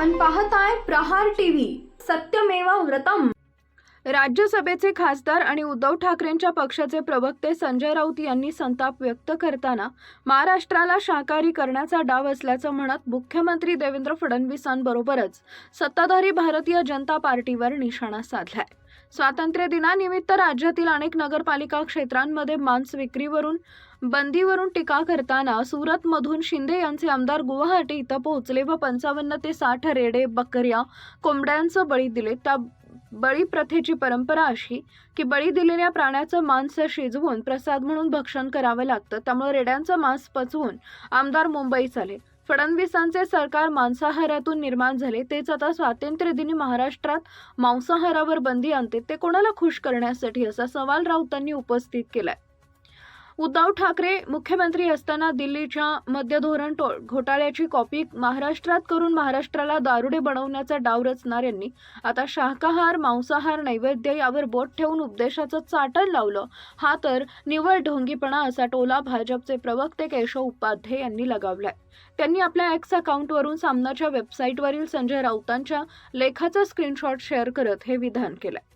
पाहताय प्रहार टीव्ही. सत्यमेवा व्रतम. राज्यसभेचे खासदार आणि उद्धव ठाकरेंच्या पक्षाचे प्रवक्ते संजय राऊत यांनी संताप व्यक्त करताना महाराष्ट्राला शाकाहारी करण्याचा डाव असल्याचं म्हणत मुख्यमंत्री देवेंद्र फडणवीसांबरोबरच सत्ताधारी भारतीय जनता पार्टीवर निशाणा साधलाय. स्वातंत्र्य दिनानिमित्त राज्यातील अनेक नगरपालिका क्षेत्रांमध्ये मांस विक्रीवरून बंदीवरून टीका करताना सुरतमधून शिंदे यांचे आमदार गुवाहाटी इथं पोहोचले व पंचावन्न ते साठ रेडे बकऱ्या कोंबड्यांचं बळी दिले. त्या बळी प्रथेची परंपरा अशी की बळी दिलेल्या प्राण्याचं मांस शिजवून प्रसाद म्हणून भक्षण करावं लागतं. त्यामुळे रेड्यांचं मांस पचवून आमदार मुंबईत आले. फडणवीसांचे सरकार मांसाहारातून निर्माण झाले तेच आता स्वातंत्र्यदिनी महाराष्ट्रात मांसाहारावर बंदी आणते ते कोणाला खुश करण्यासाठी? असा सवाल राऊतांनी उपस्थित केलाय. उद्धव ठाकरे मुख्यमंत्री असताना दिल्लीच्या मध्य धोरण टो- घोटाळ्याची कॉपी महाराष्ट्रात करून महाराष्ट्राला दारुडे बनवण्याचा डाव रचणाऱ्यांनी आता शाकाहार मांसाहार नैवेद्य यावर बोट ठेवून उपदेशाचं चाटण लावलं. हा तर निव्वळ ढोंगीपणा असा टोला भाजपचे प्रवक्ते केशव उपाध्ये यांनी लगावलाय. त्यांनी आपल्या एक्स अकाउंटवरून सामनाच्या वेबसाईटवरील संजय राऊतांच्या लेखाचा स्क्रीनशॉट शेअर करत हे विधान केलंय.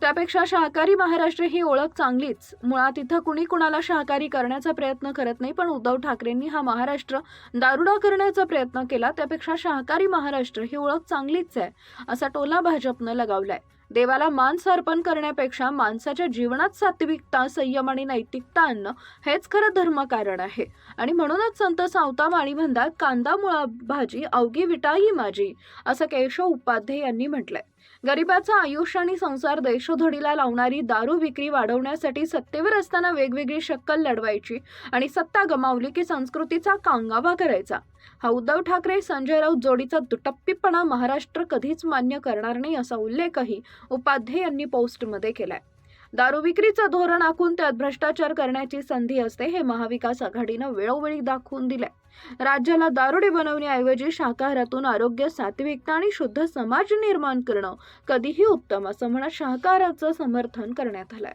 त्यापेक्षा शाकाहारी महाराष्ट्र ही ओळख चांगलीच. मुळात इथं कुणी कुणाला शाकाहारी करण्याचा प्रयत्न करत नाही पण उद्धव ठाकरेंनी हा महाराष्ट्र दारुडा करण्याचा प्रयत्न केला त्यापेक्षा शाकाहारी महाराष्ट्र ही ओळख चांगलीच आहे असा टोला भाजपनं लगावलाय. देवाला मांस अर्पण करण्यापेक्षा माणसाच्या जीवनात सात्विकता संयम आणि नैतिकता आणणं हेच खरं धर्मकारण आहे. आणि म्हणूनच संत सावता माळी म्हणतात कांदा मुळा भाजी अवघी विटाई माझी असं केशव उपाध्ये यांनी म्हटलंय. गरिबाचं आयुष्य आणि संसार देशोधडीला लावणारी दारू विक्री वाढवण्यासाठी सत्तेवर असताना वेगवेगळी शक्कल लढवायची आणि सत्ता गमावली की संस्कृतीचा कांगावा करायचा. हा उद्धव ठाकरे संजय राऊत जोडीचा दुटप्पीपणा महाराष्ट्र कधीच मान्य करणार नाही असा उल्लेखही उपाध्ये यांनी पोस्टमध्ये केलाय. दारू विक्रीचं धोरण आखून त्यात भ्रष्टाचार करण्याची संधी असते हे महाविकास आघाडीनं वेळोवेळी दाखवून दिलंय. राज्याला दारुडे बनवण्याऐवजी शाकाहारातून आरोग्य सात्विकता आणि शुद्ध समाज निर्माण करणं कधीही उत्तम असं म्हणत शाकाहाराचं समर्थन करण्यात आलंय.